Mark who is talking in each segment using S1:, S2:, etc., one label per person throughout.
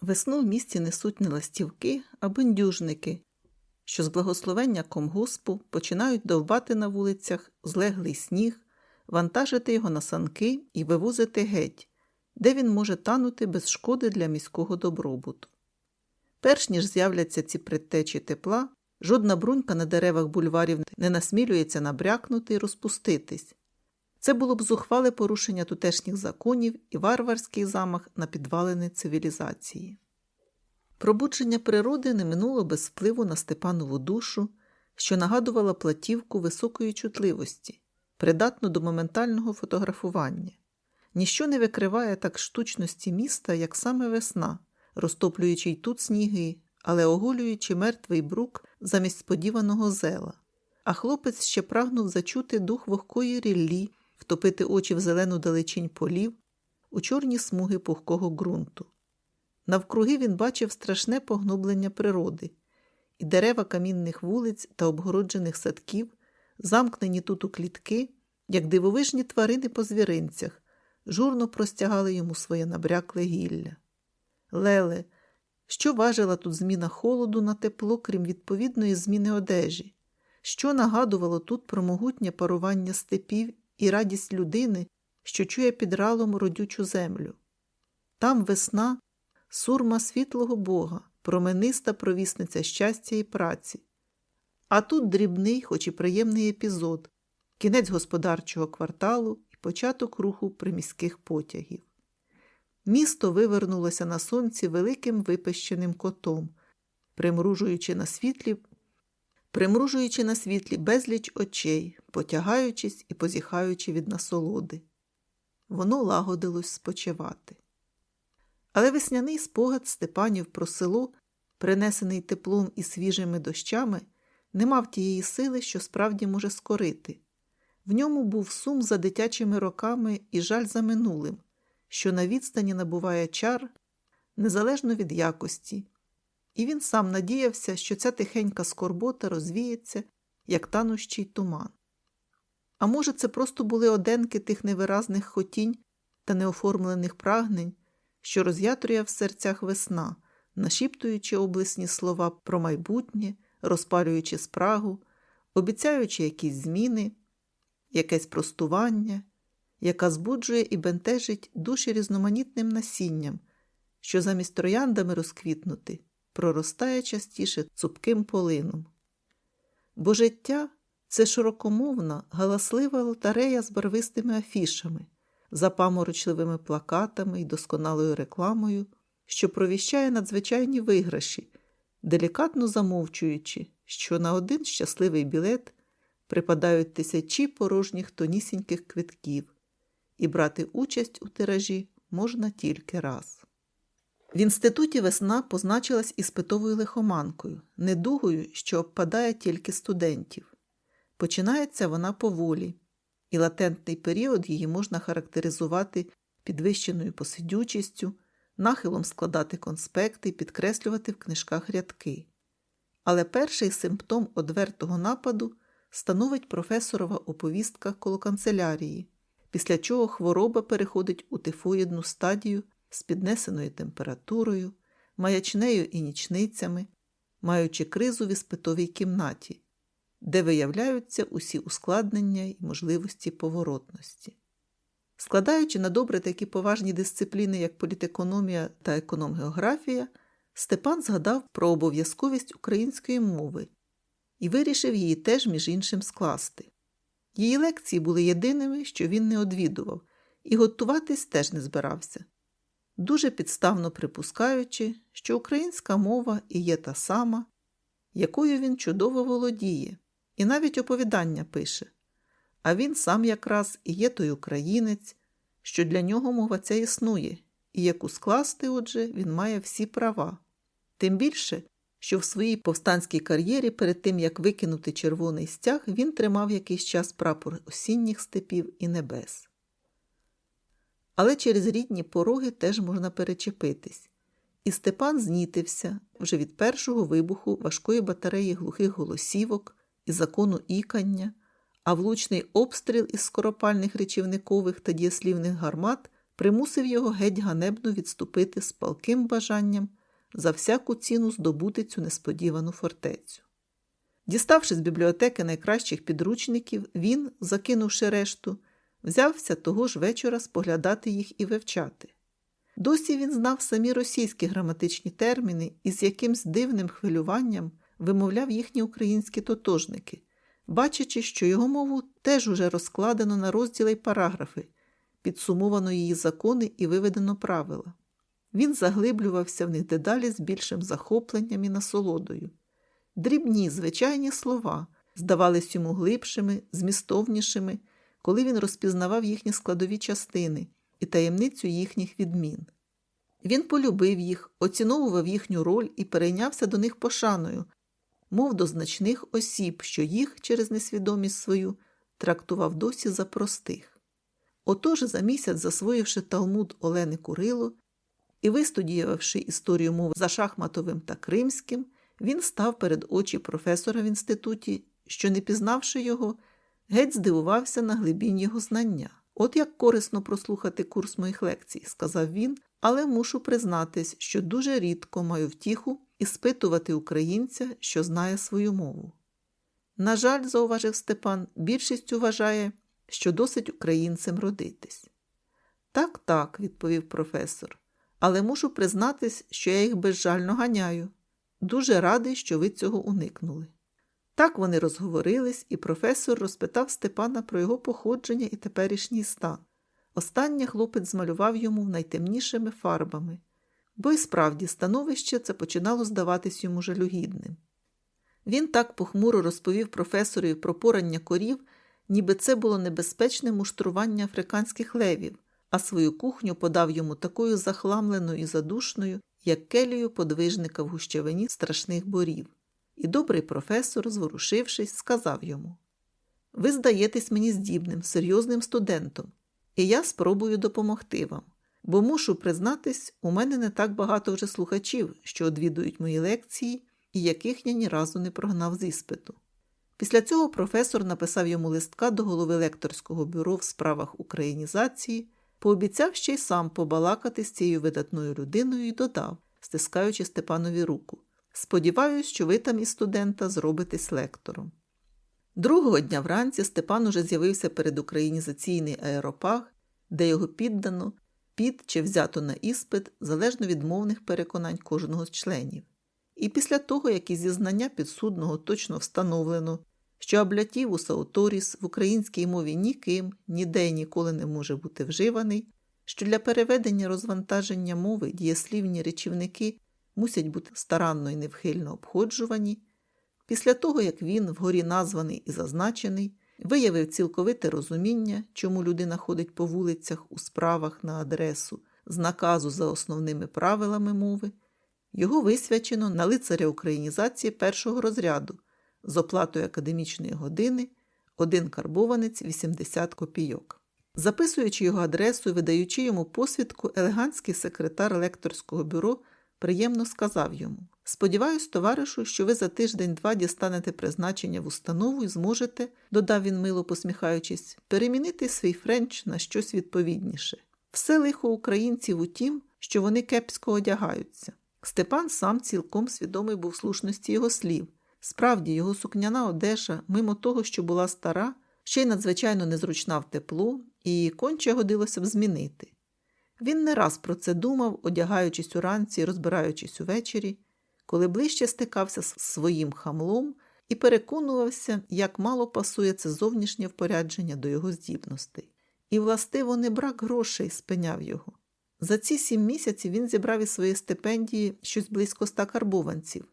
S1: Весну в місті несуть не ластівки, а бендюжники, що з благословення комгоспу починають довбати на вулицях злеглий сніг, вантажити його на санки і вивозити геть, де він може танути без шкоди для міського добробуту. Перш ніж з'являться ці предтечі тепла, жодна брунька на деревах бульварів не насмілюється набрякнути і розпуститись. Це було б зухвале порушення тутешніх законів і варварський замах на підвалини цивілізації. Пробудження природи не минуло без впливу на Степанову душу, що нагадувала платівку високої чутливості, придатну до моментального фотографування. Ніщо не викриває так штучності міста, як саме весна, розтоплюючи й тут сніги, але оголюючи мертвий брук замість сподіваного зела. А хлопець ще прагнув зачути дух вогкої ріллі, втопити очі в зелену далечінь полів, у чорні смуги пухкого ґрунту. Навкруги він бачив страшне погноблення природи, і дерева камінних вулиць та обгороджених садків, замкнені тут у клітки, як дивовижні тварини по звіринцях, журно простягали йому своє набрякле гілля. Леле, що важила тут зміна холоду на тепло, крім відповідної зміни одежі, що нагадувало тут про могутнє парування степів і радість людини, що чує під ралом родючу землю. Там весна, сурма світлого Бога, промениста провісниця щастя і праці. А тут дрібний, хоч і приємний епізод, кінець господарчого кварталу і початок руху приміських потягів. Місто вивернулося на сонці великим випещеним котом, примружуючи на світлі примружуючи на світлі безліч очей, потягаючись і позіхаючи від насолоди. Воно лагодилось спочивати. Але весняний спогад Степанів про село, принесений теплом і свіжими дощами, не мав тієї сили, що справді може скорити. В ньому був сум за дитячими роками і жаль за минулим, що на відстані набуває чар незалежно від якості, і він сам надіявся, що ця тихенька скорбота розвіється, як танущий туман. А може, це просто були оденки тих невиразних хотінь та неоформлених прагнень, що роз'ятрує в серцях весна, нашіптуючи облесні слова про майбутнє, розпалюючи спрагу, обіцяючи якісь зміни, якесь простування, яка збуджує і бентежить душі різноманітним насінням, що замість трояндами розквітнути проростає частіше цупким полином. Бо життя це широкомовна, галаслива лотерея з барвистими афішами, запаморочливими плакатами і досконалою рекламою, що провіщає надзвичайні виграші, делікатно замовчуючи, що на один щасливий білет припадають тисячі порожніх тонісіньких квитків, і брати участь у тиражі можна тільки раз. В інституті весна позначилась іспитовою лихоманкою, недугою, що обпадає тільки студентів. Починається вона поволі, і латентний період її можна характеризувати підвищеною посидючістю, нахилом складати конспекти підкреслювати в книжках рядки. Але перший симптом одвертого нападу становить професорова оповістка коло канцелярії, після чого хвороба переходить у тифоїдну стадію з піднесеною температурою, маячнею і нічницями, маючи кризу в іспитовій кімнаті, де виявляються усі ускладнення і можливості поворотності. Складаючи на добре такі поважні дисципліни, як політекономія та економгеографія, Степан згадав про обов'язковість української мови і вирішив її теж, між іншим, скласти. Її лекції були єдиними, що він не одвідував, і готуватись теж не збирався дуже підставно припускаючи, що українська мова і є та сама, якою він чудово володіє, і навіть оповідання пише, а він сам якраз і є той українець, що для нього мова ця існує, і яку скласти, отже, він має всі права. Тим більше, що в своїй повстанській кар'єрі перед тим як викинути червоний стяг, він тримав якийсь час прапор осінніх степів і небес але через рідні пороги теж можна перечепитись. І Степан знітився вже від першого вибуху важкої батареї глухих голосівок і закону ікання, а влучний обстріл із скоропальних речівникових та дієслівних гармат примусив його геть ганебно відступити з палким бажанням за всяку ціну здобути цю несподівану фортецю. Діставши з бібліотеки найкращих підручників, він, закинувши решту, взявся того ж вечора споглядати їх і вивчати. Досі він знав самі російські граматичні терміни і з якимсь дивним хвилюванням вимовляв їхні українські тотожники, бачачи, що його мову теж уже розкладено на розділи й параграфи, підсумовано її закони і виведено правила. Він заглиблювався в них дедалі з більшим захопленням і насолодою. Дрібні, звичайні слова здавались йому глибшими, змістовнішими, коли він розпізнавав їхні складові частини і таємницю їхніх відмін. Він полюбив їх, оціновував їхню роль і перейнявся до них пошаною, мов до значних осіб, що їх через несвідомість свою трактував досі за простих. Отож, за місяць, засвоївши Талмуд Олени Курило і вистудіювавши історію мов за шахматовим та кримським, він став перед очі професора в інституті, що, не пізнавши його, геть здивувався на глибінь його знання. От як корисно прослухати курс моїх лекцій, сказав він, але мушу признатись, що дуже рідко маю втіху іспитувати українця, що знає свою мову. На жаль, зауважив Степан, більшість вважає, що досить українцем родитись. Так, так, відповів професор, але мушу признатись, що я їх безжально ганяю. Дуже радий, що ви цього уникнули. Так вони розговорились, і професор розпитав Степана про його походження і теперішній стан. Останнє хлопець змалював йому найтемнішими фарбами, бо й справді становище це починало здаватись йому жалюгідним. Він так похмуро розповів професорові про порання корів, ніби це було небезпечне муштрування африканських левів, а свою кухню подав йому такою захламленою і задушною, як келію подвижника в гущавині страшних борів. І добрий професор, зворушившись, сказав йому Ви здаєтесь мені здібним, серйозним студентом, і я спробую допомогти вам, бо мушу признатись, у мене не так багато вже слухачів, що одвідують мої лекції і яких я ні разу не прогнав з іспиту. Після цього професор написав йому листка до голови лекторського бюро в справах українізації, пообіцяв ще й сам побалакати з цією видатною людиною і додав, стискаючи Степанові руку. Сподіваюсь, що ви там із студента зробитесь лектором. Другого дня вранці Степан уже з'явився перед українізаційний аеропаг, де його піддано, під чи взято на іспит залежно від мовних переконань кожного з членів. І після того, як із зізнання підсудного точно встановлено, що аблятівус ауторіс в українській мові ніким, ніде і ніколи не може бути вживаний, що для переведення розвантаження мови дієслівні речівники мусять бути старанно і невхильно обходжувані, після того, як він, вгорі названий і зазначений, виявив цілковите розуміння, чому людина ходить по вулицях у справах на адресу з наказу за основними правилами мови, його висвячено на лицаря українізації першого розряду з оплатою академічної години один карбованець 80 копійок. Записуючи його адресу і видаючи йому посвідку, елегантський секретар лекторського бюро приємно сказав йому: Сподіваюсь, товаришу, що ви за тиждень-два дістанете призначення в установу і зможете, додав він мило посміхаючись, перемінити свій френч на щось відповідніше. Все лихо українців у тім, що вони кепсько одягаються. Степан сам цілком свідомий був слушності його слів. Справді, його сукняна одежа, мимо того, що була стара, ще й надзвичайно незручна в тепло, і конче годилося б змінити. Він не раз про це думав, одягаючись уранці і розбираючись увечері, коли ближче стикався з своїм хамлом і переконувався, як мало пасує це зовнішнє впорядження до його здібностей. І, властиво, не брак грошей спиняв його. За ці сім місяців він зібрав із своєї стипендії щось близько ста карбованців,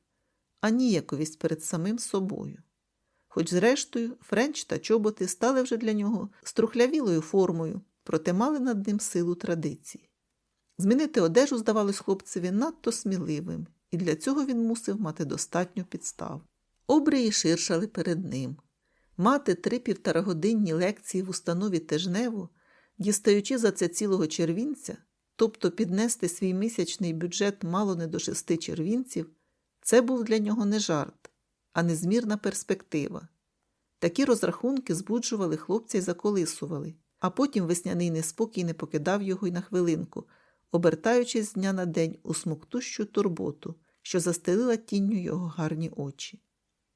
S1: а ніяковість перед самим собою. Хоч, зрештою, френч та чоботи стали вже для нього струхлявілою формою, проте мали над ним силу традиції. Змінити одежу здавалось хлопцеві надто сміливим, і для цього він мусив мати достатню підстав. Обрії ширшали перед ним. Мати три півторагодинні лекції в установі тижнево, дістаючи за це цілого червінця, тобто піднести свій місячний бюджет мало не до шести червінців, це був для нього не жарт, а незмірна перспектива. Такі розрахунки збуджували хлопця й заколисували. А потім весняний неспокій не покидав його й на хвилинку, обертаючись з дня на день у смоктущу турботу, що застелила тінню його гарні очі.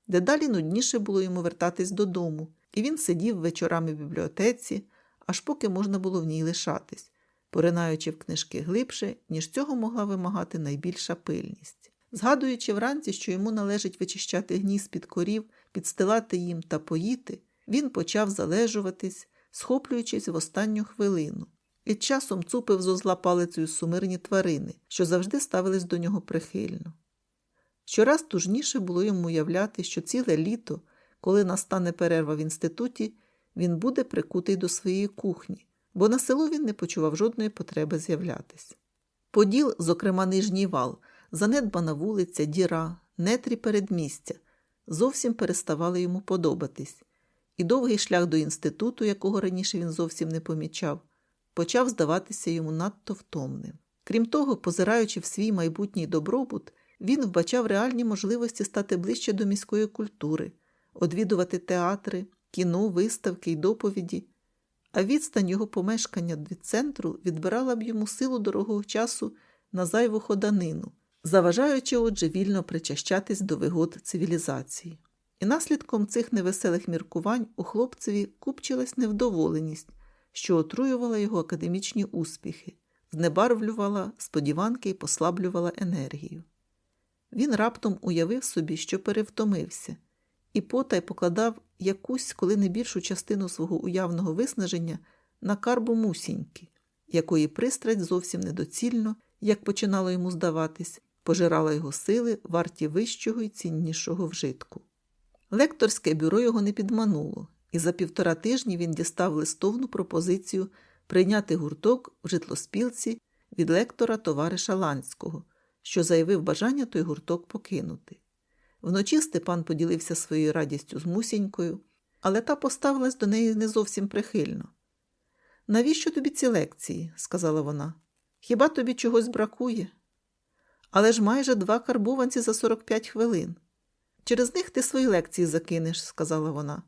S1: Дедалі нудніше було йому вертатись додому, і він сидів вечорами в бібліотеці, аж поки можна було в ній лишатись, поринаючи в книжки глибше, ніж цього могла вимагати найбільша пильність. Згадуючи вранці, що йому належить вичищати гніз під корів, підстилати їм та поїти, він почав залежуватись, схоплюючись в останню хвилину, і часом цупив з озла палицею сумирні тварини, що завжди ставились до нього прихильно. Щораз тужніше було йому уявляти, що ціле літо, коли настане перерва в інституті, він буде прикутий до своєї кухні, бо на село він не почував жодної потреби з'являтись. Поділ, зокрема нижній вал, занедбана вулиця, діра, нетрі передмістя, зовсім переставали йому подобатись, і довгий шлях до інституту, якого раніше він зовсім не помічав, почав здаватися йому надто втомним. Крім того, позираючи в свій майбутній добробут, він вбачав реальні можливості стати ближче до міської культури, одвідувати театри, кіно, виставки й доповіді, а відстань його помешкання від центру відбирала б йому силу дорогого часу на зайву ходанину, заважаючи, отже, вільно причащатись до вигод цивілізації. І наслідком цих невеселих міркувань у хлопцеві купчилась невдоволеність, що отруювала його академічні успіхи, знебарвлювала сподіванки і послаблювала енергію. Він раптом уявив собі, що перевтомився, і потай покладав якусь, коли не більшу частину свого уявного виснаження на карбу мусіньки, якої пристрасть зовсім недоцільно, як починало йому здаватись, пожирала його сили варті вищого і ціннішого вжитку. Лекторське бюро його не підмануло, і за півтора тижні він дістав листовну пропозицію прийняти гурток в житлоспілці від лектора товариша Ланського, що заявив бажання той гурток покинути. Вночі Степан поділився своєю радістю з мусінькою, але та поставилась до неї не зовсім прихильно. Навіщо тобі ці лекції? сказала вона. Хіба тобі чогось бракує? Але ж майже два карбованці за 45 хвилин. Через них ти свої лекції закинеш, сказала вона.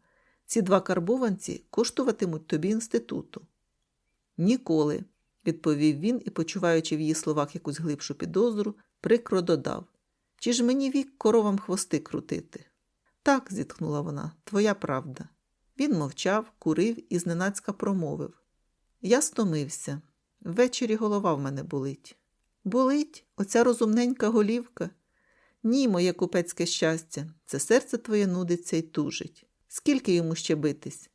S1: Ці два карбованці коштуватимуть тобі інституту. Ніколи, відповів він і, почуваючи в її словах якусь глибшу підозру, прикро додав Чи ж мені вік коровам хвости крутити? Так, зітхнула вона, твоя правда. Він мовчав, курив і зненацька промовив. Я стомився. Ввечері голова в мене болить. Болить, оця розумненька голівка. Ні, моє купецьке щастя, це серце твоє нудиться й тужить. Скільки йому ще битись?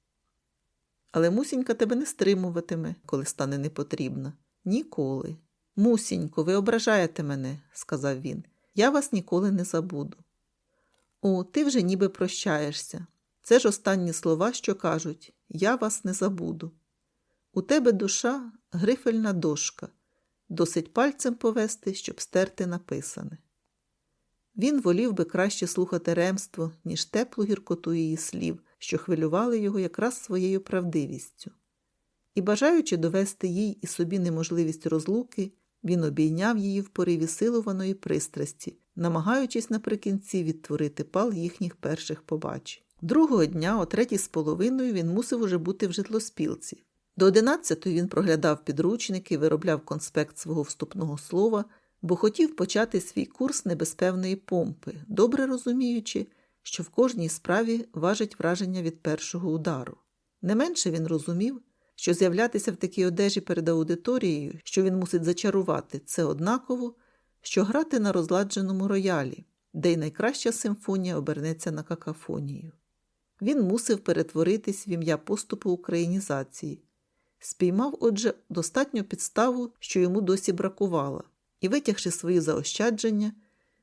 S1: Але мусінька тебе не стримуватиме, коли стане непотрібна. Ніколи. Мусінько, ви ображаєте мене, сказав він. Я вас ніколи не забуду. О, ти вже ніби прощаєшся. Це ж останні слова, що кажуть Я вас не забуду. У тебе душа грифельна дошка, досить пальцем повести, щоб стерти написане. Він волів би краще слухати ремство, ніж теплу гіркоту її слів, що хвилювали його якраз своєю правдивістю. І, бажаючи довести їй і собі неможливість розлуки, він обійняв її в пориві силуваної пристрасті, намагаючись наприкінці відтворити пал їхніх перших побачень. Другого дня, о третій з половиною, він мусив уже бути в житлоспілці. До одинадцятої він проглядав підручники, виробляв конспект свого вступного слова, бо хотів почати свій курс небезпевної помпи, добре розуміючи, що в кожній справі важить враження від першого удару. Не менше він розумів, що з'являтися в такій одежі перед аудиторією, що він мусить зачарувати, це однаково, що грати на розладженому роялі, де й найкраща симфонія обернеться на какафонію. Він мусив перетворитись в ім'я поступу українізації, спіймав, отже, достатню підставу, що йому досі бракувало, і, витягши свої заощадження,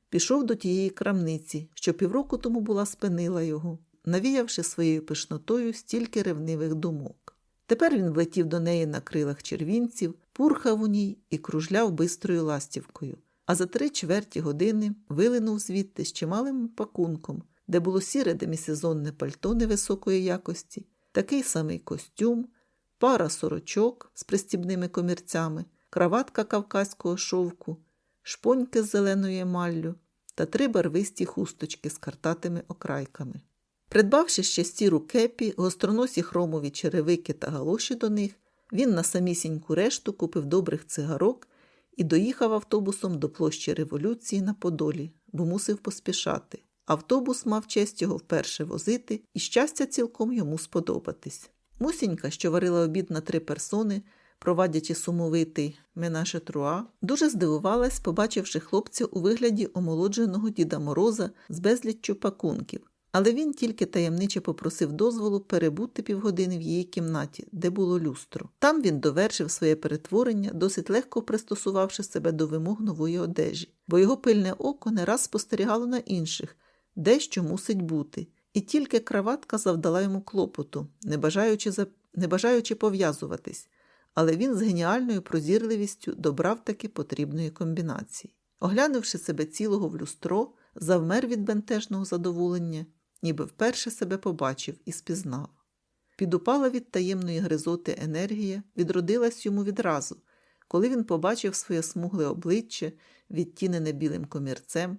S1: пішов до тієї крамниці, що півроку тому була спинила його, навіявши своєю пишнотою стільки ревнивих думок. Тепер він влетів до неї на крилах червінців, пурхав у ній і кружляв бистрою ластівкою, а за три чверті години вилинув звідти з чималим пакунком, де було сіре демісезонне пальто невисокої якості, такий самий костюм, пара сорочок з пристібними комірцями, краватка кавказького шовку, шпоньки з зеленою емаллю та три барвисті хусточки з картатими окрайками. Придбавши ще сіру кепі, гостроносі хромові черевики та галоші до них, він на самісіньку решту купив добрих цигарок і доїхав автобусом до площі революції на Подолі, бо мусив поспішати. Автобус мав честь його вперше возити, і щастя цілком йому сподобатись. Мусінька, що варила обід на три персони, провадячи сумовитий менаше труа, дуже здивувалась, побачивши хлопця у вигляді омолодженого Діда Мороза з безліччю пакунків. Але він тільки таємниче попросив дозволу перебути півгодини в її кімнаті, де було люстро. Там він довершив своє перетворення, досить легко пристосувавши себе до вимог нової одежі, бо його пильне око не раз спостерігало на інших, дещо мусить бути, і тільки краватка завдала йому клопоту, не бажаючи, за... не бажаючи пов'язуватись, але він з геніальною прозірливістю добрав таки потрібної комбінації. Оглянувши себе цілого в люстро, завмер від бентежного задоволення, ніби вперше себе побачив і спізнав. Підупала від таємної гризоти енергія, відродилась йому відразу, коли він побачив своє смугле обличчя, відтінене білим комірцем,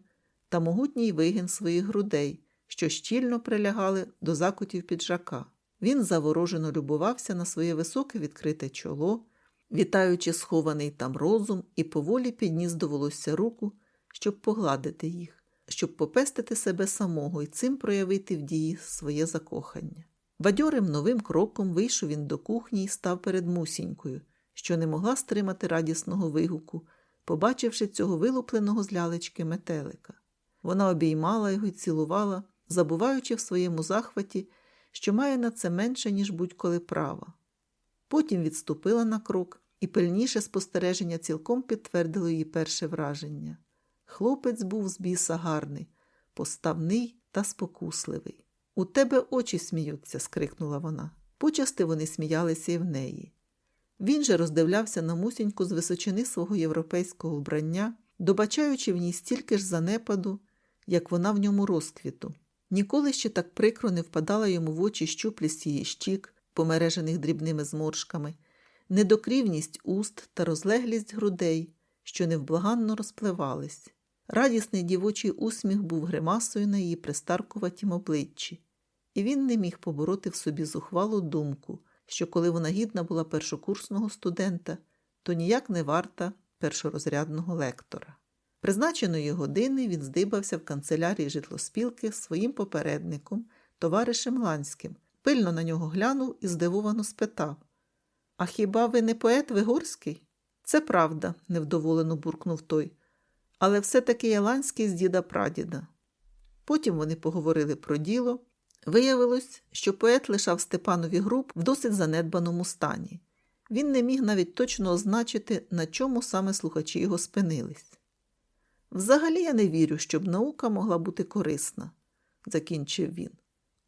S1: та могутній вигін своїх грудей, що щільно прилягали до закутів піджака. Він заворожено любувався на своє високе відкрите чоло, вітаючи схований там розум, і поволі підніс до волосся руку, щоб погладити їх, щоб попестити себе самого і цим проявити в дії своє закохання. Бадьорим новим кроком вийшов він до кухні і став перед мусінькою, що не могла стримати радісного вигуку, побачивши цього вилупленого з лялечки метелика. Вона обіймала його і цілувала, забуваючи в своєму захваті, що має на це менше, ніж будь-коли права. Потім відступила на крок, і пильніше спостереження цілком підтвердило її перше враження. Хлопець був з біса гарний, поставний та спокусливий. У тебе очі сміються, скрикнула вона. Почасти вони сміялися і в неї. Він же роздивлявся на мусіньку з височини свого європейського вбрання, добачаючи в ній стільки ж занепаду, як вона в ньому розквіту. Ніколи ще так прикро не впадала йому в очі щуплість її щік, помережених дрібними зморшками, недокрівність уст та розлеглість грудей, що невблаганно розпливались. Радісний дівочий усміх був гримасою на її пристаркуватім обличчі, і він не міг побороти в собі зухвалу думку, що коли вона гідна була першокурсного студента, то ніяк не варта першорозрядного лектора. Призначеної години він здибався в канцелярії житлоспілки своїм попередником, товаришем Ланським, пильно на нього глянув і здивовано спитав А хіба ви не поет Вигорський? Це правда, невдоволено буркнув той. Але все-таки я Ланський з діда прадіда. Потім вони поговорили про діло. Виявилось, що поет лишав Степанові груп в досить занедбаному стані. Він не міг навіть точно означити, на чому саме слухачі його спинились. Взагалі я не вірю, щоб наука могла бути корисна, закінчив він,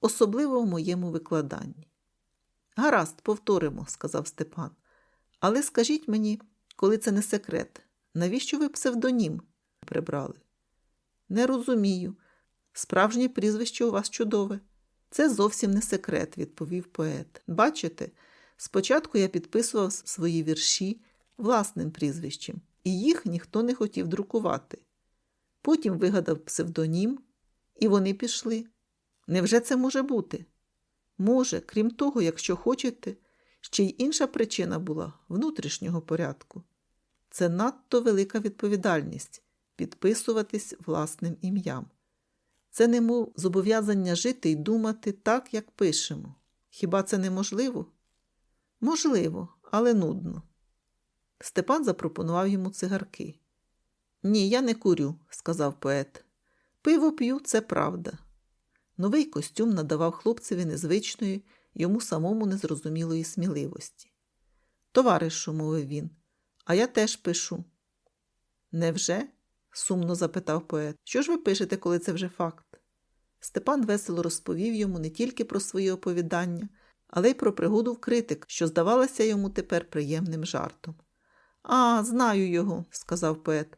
S1: особливо в моєму викладанні. Гаразд, повторимо, сказав Степан. Але скажіть мені, коли це не секрет, навіщо ви псевдонім прибрали? Не розумію. Справжнє прізвище у вас чудове. Це зовсім не секрет, відповів поет. Бачите, спочатку я підписував свої вірші власним прізвищем, і їх ніхто не хотів друкувати. Потім вигадав псевдонім, і вони пішли. Невже це може бути? Може, крім того, якщо хочете, ще й інша причина була внутрішнього порядку. Це надто велика відповідальність підписуватись власним ім'ям. Це немов зобов'язання жити і думати так, як пишемо. Хіба це неможливо? Можливо, але нудно. Степан запропонував йому цигарки. Ні, я не курю, сказав поет. Пиво п'ю, це правда. Новий костюм надавав хлопцеві незвичної, йому самому незрозумілої сміливості. Товаришу, мовив він, а я теж пишу. Невже? сумно запитав поет. Що ж ви пишете, коли це вже факт? Степан весело розповів йому не тільки про свої оповідання, але й про пригоду в критик, що здавалося йому тепер приємним жартом. А, знаю його, сказав поет.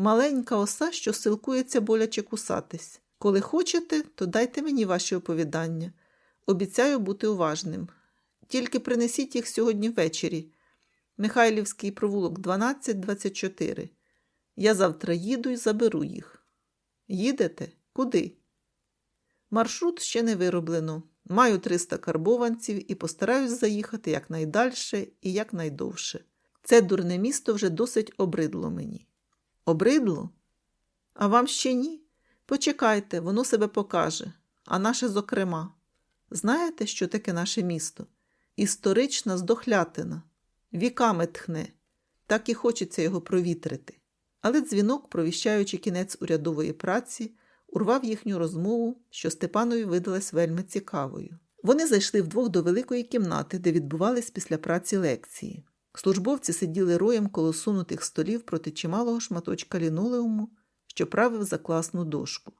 S1: Маленька оса, що силкується боляче кусатись. Коли хочете, то дайте мені ваші оповідання. Обіцяю бути уважним. Тільки принесіть їх сьогодні ввечері. Михайлівський провулок 1224. Я завтра їду і заберу їх. Їдете? Куди? Маршрут ще не вироблено. Маю 300 карбованців і постараюсь заїхати якнайдальше і якнайдовше. Це дурне місто вже досить обридло мені. Обридло? А вам ще ні? Почекайте, воно себе покаже, а наше зокрема. Знаєте, що таке наше місто? Історична здохлятина. Віками тхне. Так і хочеться його провітрити. Але дзвінок, провіщаючи кінець урядової праці, урвав їхню розмову, що Степанові видалась вельми цікавою. Вони зайшли вдвох до великої кімнати, де відбувались після праці лекції. Службовці сиділи роєм коло сунутих столів проти чималого шматочка лінолеуму, що правив за класну дошку.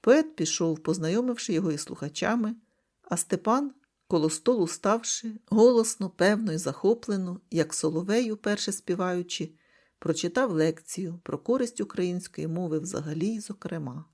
S1: Поет пішов, познайомивши його із слухачами, а Степан, коло столу ставши, голосно, певно і захоплено, як соловей, уперше співаючи, прочитав лекцію про користь української мови взагалі й зокрема.